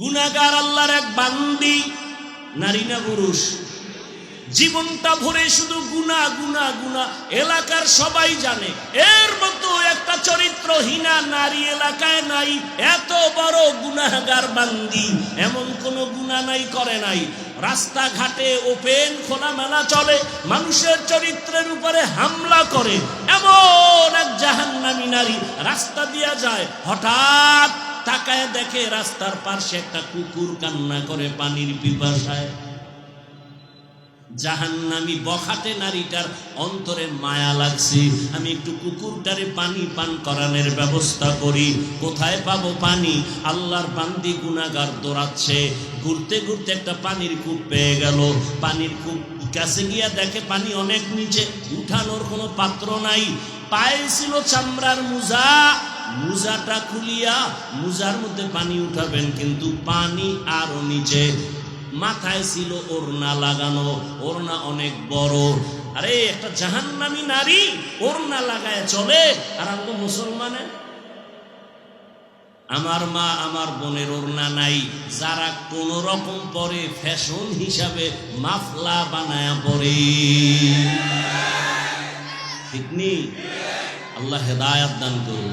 গুনাগার আল্লাহর এক বান্দি, নারী না পুরুষ? জীবনটা ভরে শুধু গুনা গুনা গুনা এলাকার সবাই জানে। এর মতো একটা চরিত্রহীনা নারী এলাকায় নাই, এত বড় গুনাগার বান্দি, এমন কোন গুনাহ নাই, করে নাই। রাস্তাঘাটে ওপেন খোলা খোলামেলা চলে, মানুষের চরিত্রের উপরে হামলা করে। এমন এক জাহান্নামী নারী রাস্তা দিয়া যায়, হঠাৎ তাকায় দেখে রাস্তার পাশে একটা কুকুর কান্না করে পানির পিপাসায়। জাহান্নামি বখাটে নারীটার অন্তরে মায়া লাগছে। আমি একটু কুকুরটারে পানি পান করানোর ব্যবস্থা করি। কোথায় পাবো পানি? আল্লাহর বান্দি গুনাগার দৌড়াচ্ছে। ঘুরতে ঘুরতে একটা পানির কূপ পেয়ে গেল। পানির কূপ কাছে গিয়া দেখে পানি অনেক নিচে। উঠানোর কোনো পাত্র নাই। পায়ে ছিল চামড়ার মুজা। মুজাটা খুলিয়া মুজার মধ্যে পানি উঠাবেন, কিন্তু পানি আরও নিচে। মাথায় ছিল ওড়না লাগানো, ওড়না অনেক বড়। আরে, একটা জাহান্নামী নারী ওড়না লাগায় চলে, আর আমরা মুসলমানে। আমার মা আমার বোনের ওড়না নাই, যারা কোন রকম পরে ফ্যাশন হিসাবে মাফলা বানায়া পরে। ঠিক নেই? আল্লাহ হেদায়াত দান করুন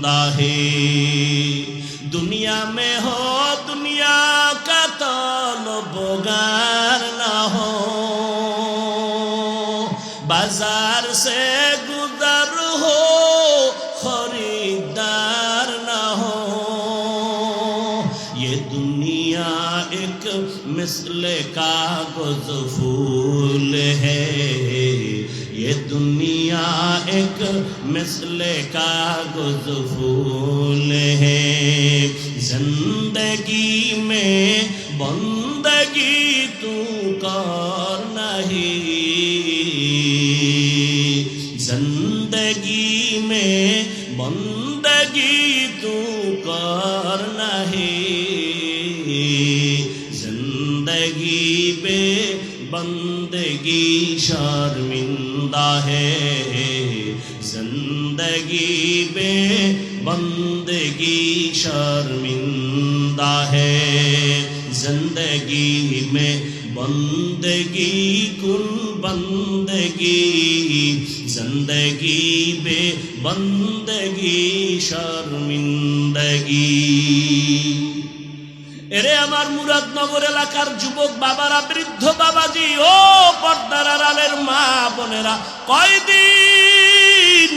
ہوتا ہے۔ دنیا میں ہو، دنیا کا طالب بغیر نہ ہو۔ بازار سے گزر ہو، خریدار نہ ہو۔ یہ دنیا ایک مثل کا گزفو ایک مثل کا گزفول ہے۔ زندگی میں بندگی زندگی شرمندہ ہے۔ زندگی بے بندگی شرمندہ ہے۔ زندگی میں بندگی کن بندگی زندگی بے بندگی شرمندگی۔ এরে আমার মুরাদনগর এলাকার যুবক বাবারা, বৃদ্ধ বাবাজি, ও পর্দার আড়ালের মা বোনেরা, কয়দিন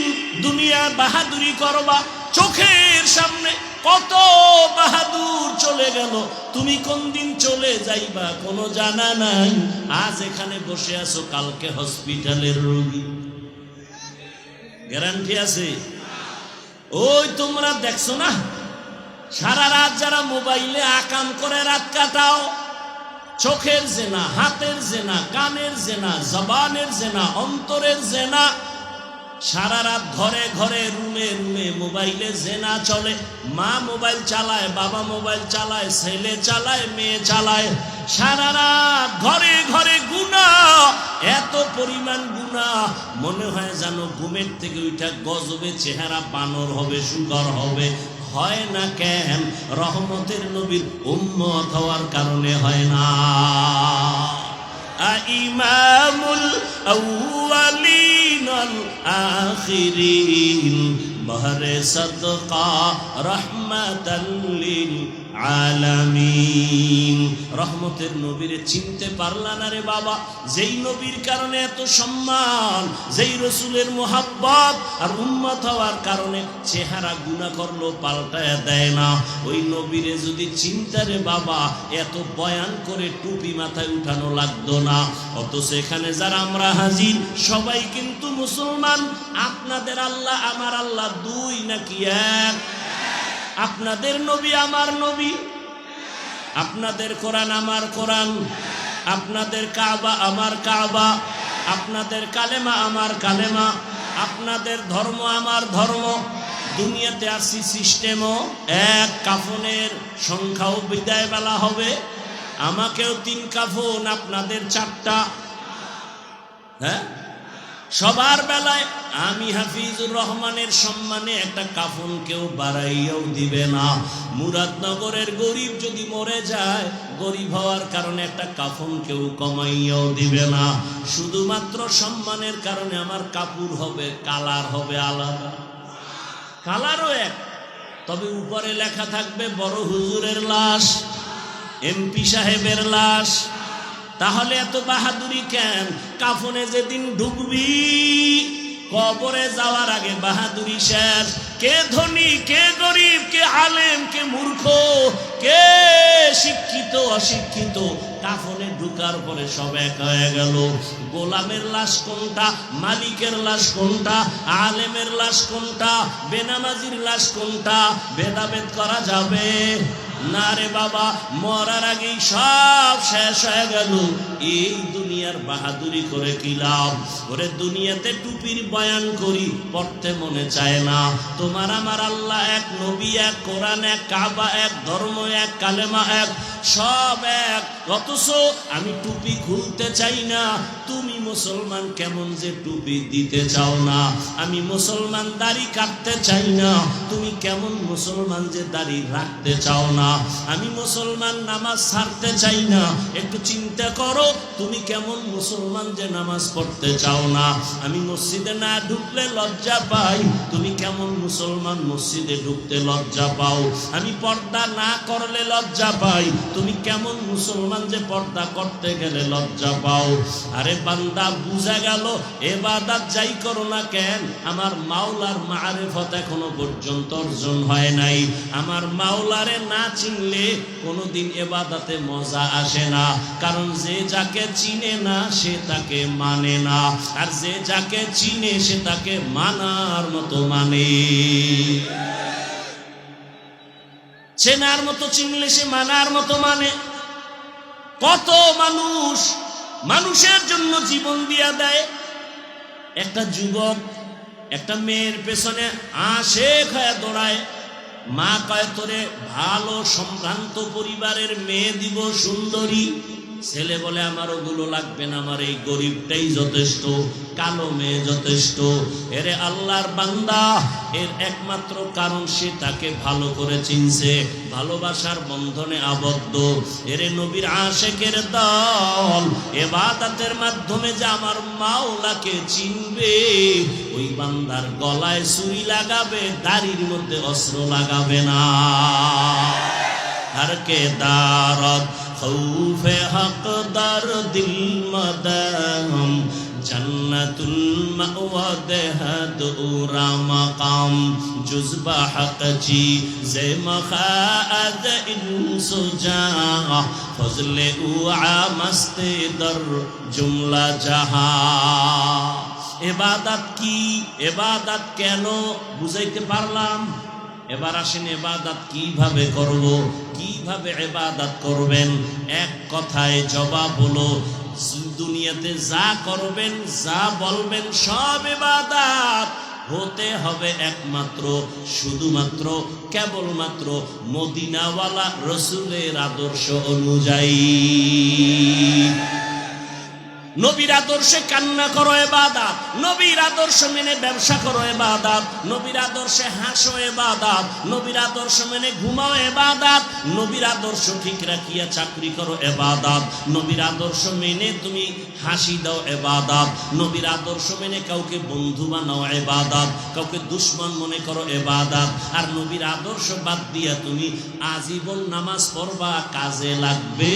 দুনিয়ার বাহাদুরি করবা? চোখের সামনে কত বাহাদুর চলে গেল, তুমি কোন দিন চলে যাইবা কোনো জানা নাই। আজ এখানে বসে আছো, কালকে হসপিটালের রোগী। গ্যারান্টি আছে? ওই তোমরা দেখছ না? সারা রাত যারা মোবাইলে আকাম করে রাত কাটাও, চোখের জেনা, হাতের জেনা, কানের জেনা, জবানের জেনা, অন্তরের জেনা, সারা রাত ঘরে ঘরে, রুমে রুমে মোবাইলে জেনা চলে। মা মোবাইল চালায়, বাবা মোবাইল চালায়, ছেলে চালায়, মেয়ে চালায়। সারা রাত ঘরে ঘরে গুণা এত পরিমাণ গুণা মনে হয় যেন ঘুমের থেকে ওইটা গজবে চেহারা, বানর হবে সুগর হবে। হয় না কেন? রহমতের নবীর উম্মত হওয়ার কারণে হয় না। ইমামুল আউয়ালিন আখিরিন, বহরে সদকা রহমাতাল লিল আলামিন। রহমতের নবীরে চিনতে পারলা না রে বাবা। যেই নবীর কারণে এত সম্মান, যেই রসুলের মোহাব্বত আর উন্মত হওয়ার কারণে চেহারা গুণা করল পাল্টায় দেয় না। ওই নবীরে যদি চিন্তা রে বাবা, এত বয়ান করে টুপি মাথায় উঠানো লাগতো না। অথচ এখানে যারা আমরা হাজির, সবাই কিন্তু মুসলমান। আপনাদের আল্লাহ, আমার আল্লাহ দুই নাকি এক? আপনাদের নবী আমার নবী। আপনাদের কোরআন আমার কোরআন। আপনাদের কাবা আমার কাবা। আপনাদের কালেমা আমার কালেমা। আপনাদের ধর্ম আমার ধর্ম। দুনিয়াতে আসি সিস্টেমও। এক কাফনের সংখ্যাও বিদায় বেলা হবে। আমাকেও তিন কাফন, আপনাদের চারটা। হ্যাঁ? সবার বেলায় আমি হাফিজুর রহমানের সম্মানে একটা কাফন কেউ বাড়াইয়াও দিবে না। মুরাদনগরের গরিব যদি মরে যায়, গরিব হওয়ার কারণে একটা কাফন কেউ কমাইয়াও দিবে না। শুধুমাত্র সম্মানের কারণে আমার কাপড় হবে, কালার হবে আলাদা। কালারও এক। তবে উপরে লেখা থাকবে, বড় হুজুরের লাশ, এমপি সাহেবের লাশ তাহলে এত বাহাদুরি কেন? কাফনে যেদিন ঢুকবি, কবরে যাওয়ার আগে বাহাদুরি শেষ। কে ধনী, কে গরিব, কে আলেম, কে মূর্খ, কে শিক্ষিত, অশিক্ষিত, কাফনে ঢুকার পরে সব এক হয়ে গেল। গোলামের লাশ কোনটা, মালিকের লাশ কোনটা, আলেমের লাশ কোনটা, বেনামাজির লাশ কোনটা, ভেদাভেদ করা যাবে? না রে বাবা, মরার আগেই সব শেষ হয়ে গেল। এই দুনিয়ার বাহাদুরি করে কি লাভ? ওরে দুনিয়াতে টুপির বয়ান করি, পড়তে মনে চায় না। তোমার আমার আল্লাহ এক নবী, এক কোরআন, এক কাবা, এক ধর্ম, এক কালেমা, এক সব এক। অথচ আমি টুপি খুলতে চাই না। তুমি মুসলমান কেমন যে টুপি দিতে চাও না। আমি মুসলমান দাড়ি কাটতে চাই না। তুমি কেমন মুসলমান যে দাড়ি রাখতে চাও না। আমি মুসলমান নামাজ ছাড়তে চাই না। একটু চিন্তা করো, তুমি কেমন মুসলমান যে নামাজ পড়তে চাও না। আমি মসজিদে না ঢুকলে লজ্জা পাই। তুমি কেমন মুসলমান মসজিদে ঢুকতে লজ্জা পাও। আমি পর্দা না করলে লজ্জা পাই। তুমি কেমন মুসলমান যে পর্দা করতে গেলে লজ্জা পাও? আরে বান্দা, বুঝা গেল, এবাদাত যাই করো না কেন, আমার মাওলার মারেফত এখনও পর্যন্ত অর্জন হয় নাই। আমার মাওলারে না চিনলে কোনোদিন এবাদাতে মজা আসে না। কারণ যে যাকে চিনে না, সে তাকে মানে না। আর যে যাকে চিনে, সে তাকে মানার মতো মানে। চেনার মতো চিনলে সে মানার মতো মানে। কত মানুষ মানুষের জন্য জীবন দিয়া দেয়। একটা যুবক, একটা মেয়ের পেছনে আসে খায় দৌড়ায়। মা কয়, তোরে ভালো সম্ভ্রান্ত পরিবারের মেয়ে দিব সুন্দরী। ছেলে বলে আমার ওগুলো লাগবে না, আমার এই গরিবটাই যথেষ্ট, কালো মেয়ে যথেষ্ট। এরে আল্লাহর বান্দা, এর একমাত্র কারণ সে তাকে ভালো করে চিনছে, ভালোবাসার বন্ধনে আবদ্ধ। এরে নবীর আশেকের দল বাদাতের মাধ্যমে যে আমার মাওলাকে চিনবে, ওই বান্দার গলায় সুই লাগাবে, দাড়ির মধ্যে অস্ত্র লাগাবে না। আর কে দারদ? खौफ हक दर दिल मदम जन्नतुल मअवा देहद उरा मकाम जुज़ब हक जी जे मखाद इंसु जा फजल उआ मस्त दर जुमला जहा এবাদাত কি এবাদাত কেন বুঝাইতে পারলাম এবার আসেন এবাদাত কীভাবে করব? কীভাবে এবাদাত করবেন? এক কথায় জবাব হলো, দুনিয়াতে যা করবেন, যা বলবেন সব এবাদাত। হতে হবে একমাত্র, শুধুমাত্র, কেবলমাত্র মদিনাওয়ালা রসুলের আদর্শ অনুযায়ী। নবীর আদর্শে কান্না করো এবাদাত। নবীর আদর্শ মেনে ব্যবসা করো এবাদাত। নবীর আদর্শে হাসো এবাদাত। নবীর আদর্শ মেনে ঘুমাও এবাদাত। নবীর আদর্শ ঠিক রাখিয়া চাকরি করো এবাদাত। নবীর আদর্শ মেনে তুমি হাসি দাও এবাদাত। নবীর আদর্শ মেনে কাউকে বন্ধু বানাও এবাদাত। কাউকে দুশ্মন মনে করো এবাদাত। আর নবীর আদর্শ বাদ দিয়া তুমি আজীবন নামাজ পড়বা কাজে লাগবে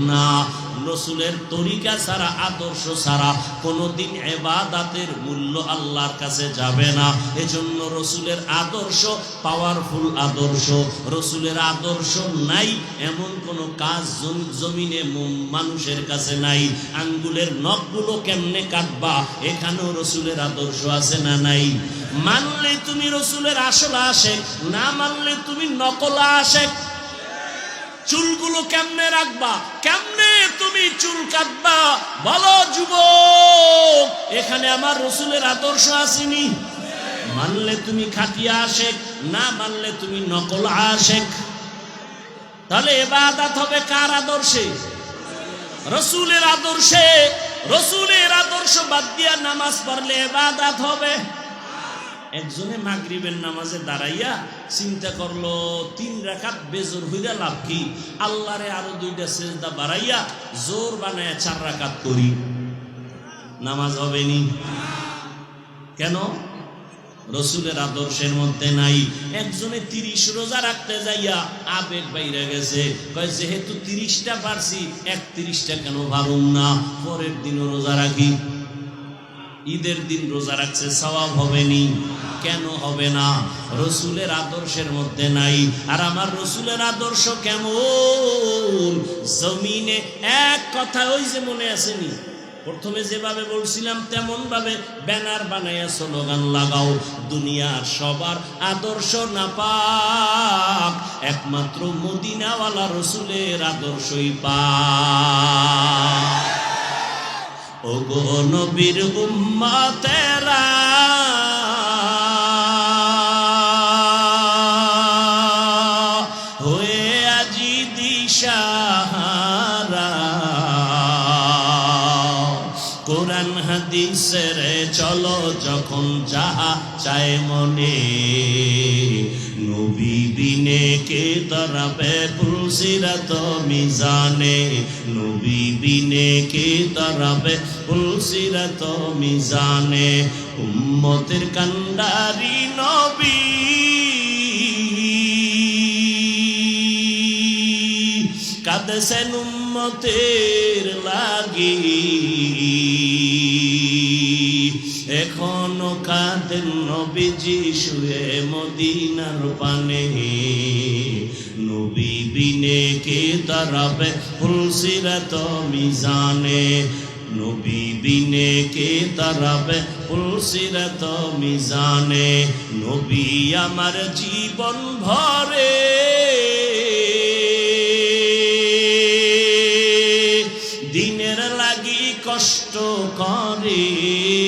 না। রসুলের তরিকা ছাড়া, আদর্শ ছাড়া কোনোদিন এবাদাতের মূল্য আল্লাহর কাছে যাবে না। এজন্য রসুলের আদর্শ পাওয়ারফুল আদর্শ, রসুলের আদর্শ নাই, এমন কোনো কাজ জমিনে মানুষের কাছে নাই। আঙ্গুলের নখগুলো কেমনে কাটবা, এখানেও রসুলের আদর্শ আছে না নাই? মানলে তুমি রসুলের আসল আসে না মানলে তুমি নকলা আসে চুলগুলো কেমনে রাখবা? কেমনে তুমি চুল কাটবা? বলো, যুবক, এখানে আমার রসুলের আদর্শ আসেনি। মানলে তুমি খাটিয়া আশেক, না মানলে তুমি নকল আশেক। তাহলে এবাদাত হবে কার আদর্শে? রসুলের আদর্শে। রসুলের আদর্শ বাদ দিয়া নামাজ পড়লে এবাদাত হবে। একজনে মাগরিবের নামাজে দাঁড়াইয়া চিন্তা করল, তিন রাকাত বেজোর হইয়া লাভ কি? আল্লাহরে আরও দুইটা সেজদা বাড়াইয়া জোর বানায় চার রাখাত করি। নামাজ হবে নি? কেন? রসুলের আদর্শের মধ্যে নাই। একজনে তিরিশ রোজা রাখতে যাইয়া আবেগ বাইরে গেছে। যেহেতু তিরিশটা পারছি, একত্রিশটা কেন ভাবুম না? পরের দিনও রোজা রাখি। ঈদের দিন রোজা রাখছে, সওয়াব হবে নি কেন হবে না? রসুলের আদর্শের মধ্যে নাই। আর আমার রসুলের আদর্শ কেমন? জমিনে এক কথা ওই যে মনে আসেনি। প্রথমে যেভাবে বলছিলাম তেমন ভাবে ব্যানার বানাইয়া স্লোগান লাগাও। দুনিয়ার সবার আদর্শ না পাক একমাত্র মদিনাওয়ালা রসুলের আদর্শই পাক। ওগো নবীর উম্মতেরা। হয়ে আজি দিশাহারা। কোরআন হাদিসের চলো যখন যাহা চায় মনে। নবী বিনে কে তরাবে পুলসিরাত মিজানে নবী বিনে কে তরাবে? পুলসিরাত মিজানে উম্মতের কান্ডারি নবী। কাঁদছেন উম্মতের লাগি। কাঁদেন নবীজি শুয়ে মদিনার পানে। নবী বিনে কে তারাবে ফুলসিরাত মিজানে? নবী বিনে কে তারাবে ফুলসিরাত মিজানে? নবী আমার জীবন ভরে। দিনের লাগি কষ্ট করে।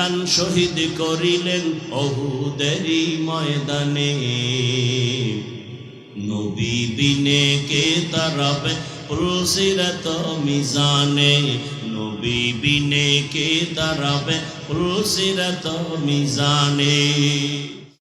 দান দান শহীদ করিলেন অহুদেরই ময়দানে। নবী বিনে কে তারাবে প্রসিরত মিজানে। নবী বিনে কে তারাবে প্রসিরত মিজানে।